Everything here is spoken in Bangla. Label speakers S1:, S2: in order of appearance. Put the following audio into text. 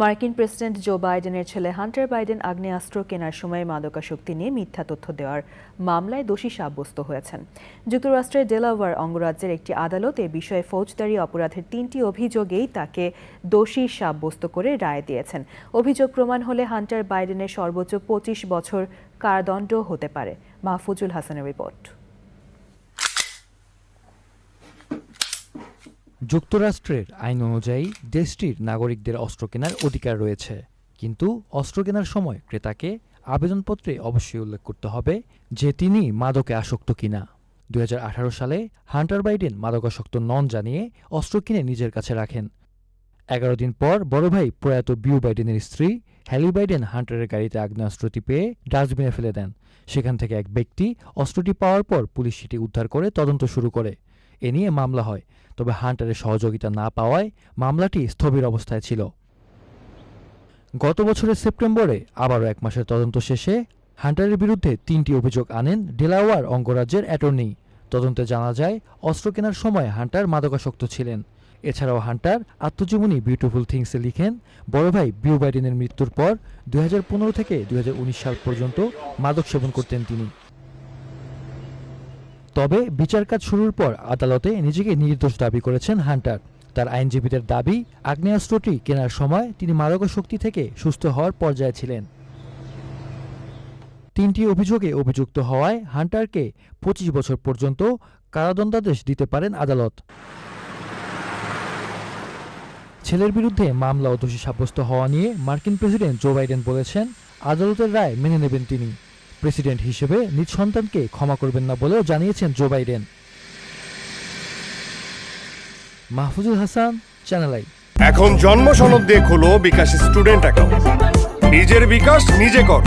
S1: মার্কিন প্রেসিডেন্ট জো বাইডেনের ছেলে হান্টার বাইডেন আগ্নেয়াস্ত্র কেনার সময় মাদকাসক্তি নিয়ে মিথ্যা তথ্য দেওয়ার মামলায় দোষী সাব্যস্ত হয়েছেন। যুক্তরাষ্ট্রের ডেলাওয়ার অঙ্গরাজ্যের একটি আদালত এ বিষয়ে ফৌজদারি অপরাধের তিনটি অভিযোগেই তাকে দোষী সাব্যস্ত করে রায় দিয়েছেন। অভিযোগ প্রমাণ হলে হান্টার বাইডেনের সর্বোচ্চ পঁচিশ বছর কারাদণ্ড হতে পারে। মাহফুজুল হাসানের রিপোর্ট।
S2: যুক্তরাষ্ট্রের আইন অনুযায়ী দেশটির নাগরিকদের অস্ত্র কেনার অধিকার রয়েছে। কিন্তু অস্ত্র কেনার সময় ক্রেতাকে আবেদনপত্রে অবশ্যই উল্লেখ করতে হবে যে তিনি মাদকে আসক্ত কিনা। দু হাজার আঠারো সালে হান্টার বাইডেন মাদকাসক্ত নন জানিয়ে অস্ত্র কিনে নিজের কাছে রাখেন। এগারো দিন পর বড় ভাই প্রয়াত বিউ বাইডেনের স্ত্রী হ্যালি বাইডেন হান্টারের গাড়িতে আগ্নেয়াস্ত্রটি পেয়ে ডাস্টবিনে ফেলে দেন। সেখান থেকে এক ব্যক্তি অস্ত্রটি পাওয়ার পর পুলিশ সেটি উদ্ধার করে তদন্ত শুরু করে। এ নিয়ে মামলা হয়। তবে হান্টারের সহযোগিতা না পাওয়ায় মামলাটি স্থবির অবস্থায় ছিল। গত বছরের সেপ্টেম্বরে, আবারও এক মাসের তদন্ত শেষে হান্টারের বিরুদ্ধে তিনটি অভিযোগ আনেন ডেলাওয়ার অঙ্গরাজ্যের অ্যাটর্নি। তদন্তে জানা যায়, অস্ত্র কেনার সময় হান্টার মাদকাসক্ত ছিলেন। এছাড়াও হান্টার আত্মজীবনী বিউটিফুল থিংসে লিখেন, বড় ভাই বিউ বাইডেনের মৃত্যুর পর দুই হাজার পনেরো থেকে দুই হাজার উনিশ সাল পর্যন্ত মাদক সেবন করতেন তিনি। তবে বিচার কাজ শুরুর পর আদালতে নিজেকে নির্দোষ দাবি করেছেন হান্টার। তার আইনজীবীদের দাবি, আগ্নেয়াস্ত্রটি কেনার সময় তিনি মাদকাসক্তি থেকে সুস্থ হওয়ার পর্যায়ে ছিলেন। তিনটি অভিযোগে অভিযুক্ত হওয়ায় হান্টারকে পঁচিশ বছর পর্যন্ত কারাদণ্ডাদেশ দিতে পারেন আদালত। ছেলের বিরুদ্ধে মামলা ও দোষী সাব্যস্ত হওয়া নিয়ে মার্কিন প্রেসিডেন্ট জো বাইডেন বলেছেন, আদালতের রায় মেনে নেবেন তিনি। প্রেসিডেন্ট হিসেবে নিজ সন্তানকে ক্ষমা করবেন না বলেও জানিয়েছেন Joe Biden. Mahfuzul Hasan, Channel I.
S3: এখন জন্ম সনদ দিয়ে খোলো বিকাশ স্টুডেন্ট অ্যাকাউন্ট। নিজের বিকাশ নিজে কর।